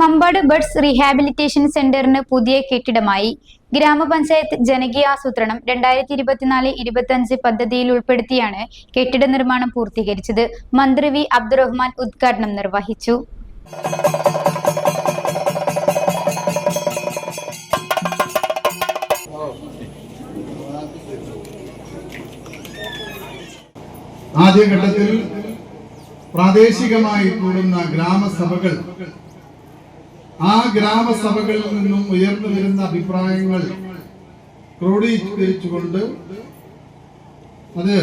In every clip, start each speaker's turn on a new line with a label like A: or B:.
A: Mambad buds rehabilitation സെന്ററിന് പുതിയ കെട്ടിടമായി. ഗ്രാമപഞ്ചായത്ത് ജനകീയാസൂത്രണം രണ്ടായിരത്തി ഇരുപത്തിനാല് ഇരുപത്തിയഞ്ച് പദ്ധതിയിൽ ഉൾപ്പെടുത്തിയാണ് കെട്ടിട നിർമ്മാണം പൂർത്തീകരിച്ചത്. മന്ത്രി വി അബ്ദുറഹ്മാൻ ഉദ്ഘാടനം നിർവഹിച്ചു.
B: ആദ്യഘട്ടത്തിൽ പ്രാദേശികമായി കൂടുന്ന ഗ്രാമസഭകൾ ആ ഗ്രാമസഭകളിൽ നിന്നും ഉയർന്നു വരുന്ന അഭിപ്രായങ്ങൾ ക്രോഡീകരിച്ചുകൊണ്ട് അത്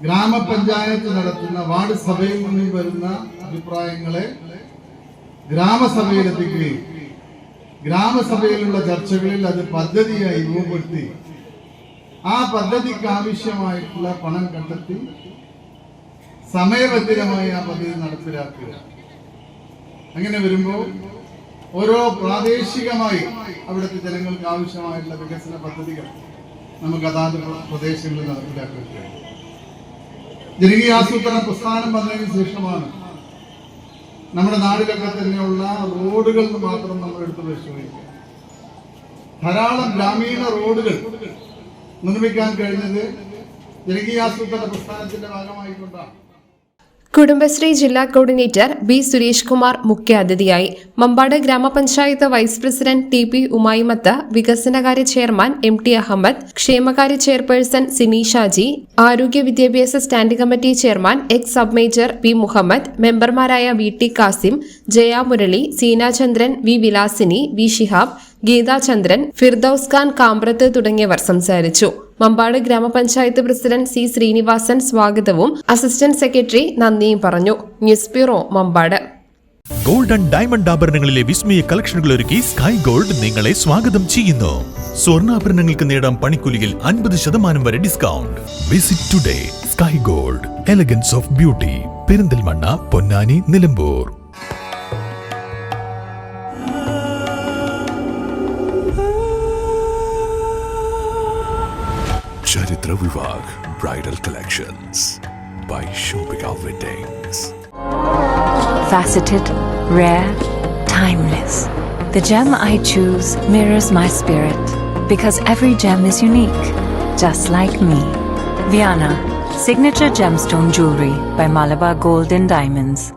B: ഗ്രാമപഞ്ചായത്ത് നടത്തുന്ന വാർഡ് സഭയിൽ നിന്നും വരുന്ന അഭിപ്രായങ്ങളെ ഗ്രാമസഭയിലെത്തിക്കുകയും ഗ്രാമസഭയിലുള്ള ചർച്ചകളിൽ അത് പദ്ധതിയായി രൂപപ്പെടുത്തി ആ പദ്ധതിക്ക് ആവശ്യമായിട്ടുള്ള പണം കണ്ടെത്തി സമയബന്ധിതമായി ആ പദ്ധതി നടപ്പിലാക്കുക. അങ്ങനെ വരുമ്പോൾ ഓരോ പ്രാദേശികമായി അവിടുത്തെ ജനങ്ങൾക്ക് ആവശ്യമായിട്ടുള്ള വികസന പദ്ധതികൾ നമുക്ക് അതാത് പ്രദേശങ്ങളിൽ നടപ്പിലാക്കാൻ കഴിയും ജനകീയാസൂത്രണ പ്രസ്ഥാനം വന്നതിന് ശേഷമാണ് നമ്മുടെ നാടിലൊക്കെ തന്നെയുള്ള റോഡുകൾ മാത്രം നമ്മൾ എടുത്ത് പരിശോധിക്കുക ധാരാളം ഗ്രാമീണ റോഡുകൾ നിർമ്മിക്കാൻ കഴിഞ്ഞത് ജനകീയാസൂത്രണ പ്രസ്ഥാനത്തിന്റെ ഭാഗമായിക്കൊണ്ടാണ്.
C: കുടുംബശ്രീ ജില്ലാ കോർഡിനേറ്റർ ബി സുരേഷ് കുമാർ മുഖ്യാതിഥിയായി. മമ്പാട് ഗ്രാമപഞ്ചായത്ത് vice president T P Umaimath വികസനകാര്യ ചെയർമാൻ എം ടി അഹമ്മദ് ക്ഷേമകാര്യ ചെയർപേഴ്സൺ സിനി ഷാജി ആരോഗ്യ വിദ്യാഭ്യാസ standing committee chairman ex sub major P Muhammad മെമ്പർമാരായ V T Kasim Jaya Murali Seenachandran V Vilasini V Shihab Geethachandran Firdaus Khan Kambrath തുടങ്ങിയവർ സംസാരിച്ചു. മമ്പാട് ഗ്രാമപഞ്ചായത്ത് president C Sreenivasan സ്വാഗതവും assistant secretary നന്ദിയും പറഞ്ഞു. News bureau Mambad.
D: Golden diamond ആഭരണങ്ങളിലെ വിസ്മയ കളക്ഷനുകൾ ഒരുക്കി സ്കൈ ഗോൾഡ് നിങ്ങളെ സ്വാഗതം ചെയ്യുന്നു. സ്വർണാഭരണങ്ങൾക്ക് നേടാം പണിക്കൂലിയിൽ അൻപത് ശതമാനം വരെ discount. Visit today sky gold elegance of beauty Perinthalmanna Ponnani Nilambur.
E: Charitra Vivag Bridal Collections by Shobika Weddings.
F: faceted, rare, timeless. The gem I choose mirrors my spirit because every gem is unique, just like me. Viana, signature gemstone jewelry by Malabar Gold and Diamonds.